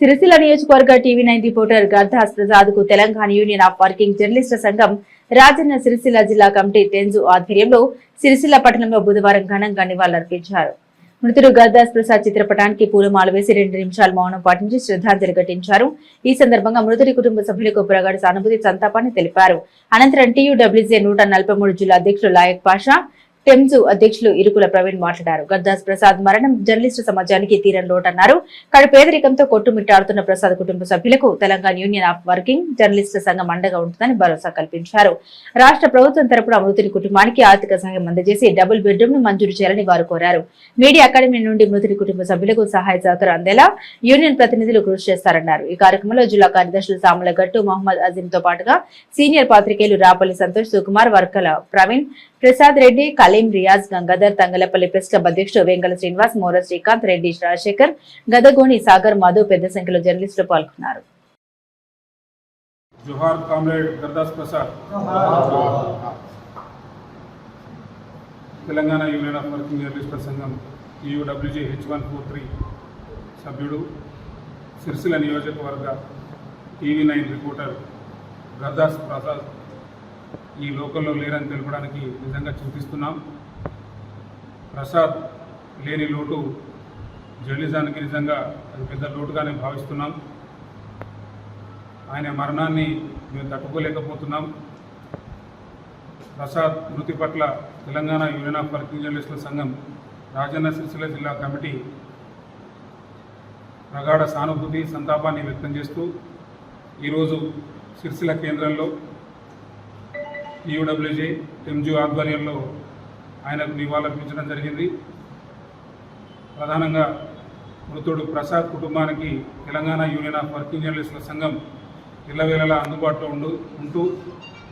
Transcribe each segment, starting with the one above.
సిరిసిల్ల నియోజకవర్గ TV nine reporter Gardas ప్రసాద్కు Telangana union of working జర్నలిస్టుల సంఘం రాజన్న సిరిసిల్ల జిల్లా కమిటీ తెంజు ఆధ్వర్యంలో సిరిసిల్ల పట్టణంలో బుధవారం ఘనంగా నివాళులర్పించారు. మృతుడు గర్దాస్ ప్రసాద్ చిత్రపటానికి పూలమాల వేసి రెండు నిమిషాలు మౌనం పాటించి శ్రద్ధాంజలి ఘటించారు. ఈ సందర్భంగా మృతుడి కుటుంబ సభ్యులకు ప్రగాఢ సానుభూతి సంతాపాన్ని తెలిపారు. అనంతరం టీయూడబ్ల్యూజే నూట నలభై మూడు జిల్లా అధ్యక్షులు లాయక్ పాషా టెమ్జు అధ్యక్షులు ఇరుకుల ప్రవీణ్ మాట్లాడారు. గద్దాస్ ప్రసాద్ మరణం జర్నలిస్టు సమాజానికి తీరని లోటన్నారు. కడు పేదరికంతో కొట్టుమిట్టాడుతున్న ప్రసాద్ కుటుంబ సభ్యులకు తెలంగాణ యూనియన్ ఆఫ్ వర్కింగ్ జర్నలిస్టుల సంఘం అండగా ఉంటుందని భరోసా కల్పించారు. రాష్ట్ర ప్రభుత్వం తరపున మృతుడి కుటుంబానికి ఆర్థిక సహాయం అందజేసి డబుల్ బెడ్రూమ్ను మంజూరు చేయాలని వారు కోరారు. మీడియా అకాడమీ నుండి మృతుని కుటుంబ సభ్యులకు సహాయ సహకారం అందేలా యూనియన్ ప్రతినిధులు కృషి చేస్తారన్నారు. ఈ కార్యక్రమంలో జిల్లా కార్యదర్శులు సాముల గట్టు మహమ్మద్ అజీం తో పాటుగా సీనియర్ పాత్రికేయులు రాపల్లి సంతోష్ సుకుమార్ వర్కల ప్రవీణ్ ప్రసాద్ రెడ్డి కలీం రియాజ్ గంగాధర్ తంగలపల్లి ప్రెస్ క్లబ్ అధ్యక్షుడు వెంకల శ్రీనివాస్ మోర శ్రీకాంత్ రెడ్డి రాజశేఖర్ గదగోని సాగర్ మాధవ్ పెద్ద సంఖ్యలో జర్నలిస్టులు పాల్గొన్నారు. జోహార్ comrade Gardas Prasad. Telangana union of working జర్నలిస్టుల సంఘం U W J H one four three సభ్యుడు సిరిసిల్ల నియోజకవర్గ TV nine reporter Gardas Prasad. ఈ లోకల్లో లేరని తెలపడానికి నిజంగా చూపిస్తున్నాం ప్రసాద్ లేని లోటు జర్నలిజానికి నిజంగా అది పెద్ద లోటుగానే భావిస్తున్నాం. ఆయన మరణాన్ని మేము తట్టుకోలేకపోతున్నాం. ప్రసాద్ మృతి పట్ల తెలంగాణ యూనియన్ ఆఫ్ వర్కింగ్ జర్నలిస్టుల సంఘం రాజన్న సిరిసిల్ల జిల్లా కమిటీ ప్రగాఢ సానుభూతి సంతాపాన్ని వ్యక్తం చేస్తూ ఈరోజు సిరిసిల్ల కేంద్రంలో యూడబ్ల్యూజే ఎంజీ ఆధ్వర్యంలో ఆయనకు నివాళులర్పించడం జరిగింది. ప్రధానంగా మృతుడు ప్రసాద్ కుటుంబానికి తెలంగాణ యూనియన్ ఆఫ్ వర్కింగ్ జర్నలిస్టుల సంఘం ఇళ్ళవేళలా అందుబాటులో ఉండు ఉంటూ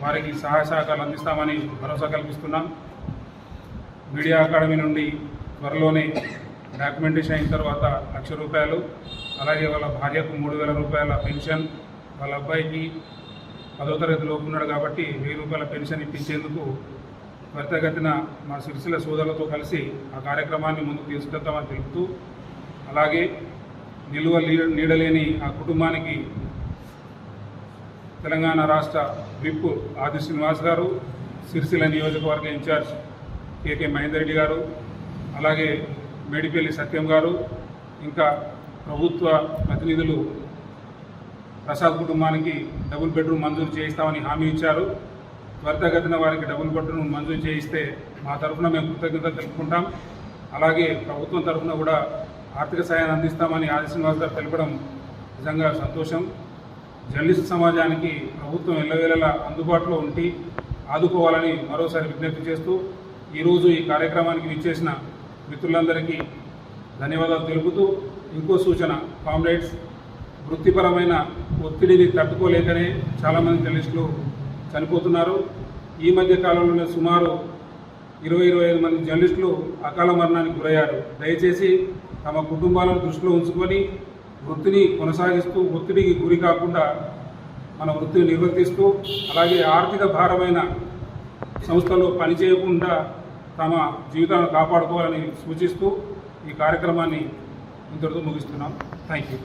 వారికి సహాయ సహకారాలు అందిస్తామని భరోసా కల్పిస్తున్నాం. మీడియా అకాడమీ నుండి త్వరలోనే డాక్యుమెంటేషన్ అయిన తర్వాత లక్ష రూపాయలు అలాగే వాళ్ళ భార్యకు మూడు వేల రూపాయల పెన్షన్ వాళ్ళ అబ్బాయికి పదో తరగతి లోపు ఉన్నాడు కాబట్టి వెయ్యి రూపాయల పెన్షన్ ఇప్పించేందుకు త్వరితగతిన మా సిరిసిల సోదరులతో కలిసి ఆ కార్యక్రమాన్ని ముందుకు తీసుకెళ్తామని తెలుపుతూ అలాగే నిలువ నీడలేని ఆ కుటుంబానికి తెలంగాణ రాష్ట్ర విప్ ఆది శ్రీనివాస్ గారు సిరిసిల నియోజకవర్గ ఇన్ఛార్జ్ కేకే మహేందర్ రెడ్డి గారు అలాగే మేడిపల్లి సత్యం గారు ఇంకా ప్రభుత్వ ప్రతినిధులు ప్రసాద్ కుటుంబానికి డబుల్ బెడ్రూమ్ మంజూరు చేయిస్తామని హామీ ఇచ్చారు. త్వరితగతిన వారికి డబుల్ బెడ్రూమ్ మంజూరు చేయిస్తే మా తరఫున మేము కృతజ్ఞత తెలుపుకుంటాం. అలాగే ప్రభుత్వం తరఫున కూడా ఆర్థిక సాయాన్ని అందిస్తామని ఆది శ్రీనివాస్ గారు తెలపడం నిజంగా సంతోషం. జర్నలిస్ట్ సమాజానికి ప్రభుత్వం ఎల్లవేళలా అందుబాటులో ఉండి ఆదుకోవాలని మరోసారి విజ్ఞప్తి చేస్తూ ఈరోజు ఈ కార్యక్రమానికి విచ్చేసిన మిత్రులందరికీ ధన్యవాదాలు తెలుపుతూ ఇంకో సూచన కామ్రేడ్స్ వృత్తిపరమైన ఒత్తిడిని తట్టుకోలేకనే చాలామంది జర్నలిస్టులు చనిపోతున్నారు. ఈ మధ్య కాలంలోనే సుమారు ఇరవై ఇరవై ఐదు మంది జర్నలిస్టులు అకాల మరణానికి గురయ్యారు. దయచేసి తమ కుటుంబాలను దృష్టిలో ఉంచుకొని వృత్తిని కొనసాగిస్తూ ఒత్తిడికి గురి కాకుండా మన వృత్తిని నిర్వర్తిస్తూ అలాగే ఆర్థిక భారమైన సంస్థలో పనిచేయకుండా తమ జీవితాలను కాపాడుకోవాలని సూచిస్తూ ఈ కార్యక్రమాన్ని ఇంతటితో ముగిస్తున్నాం. Thank you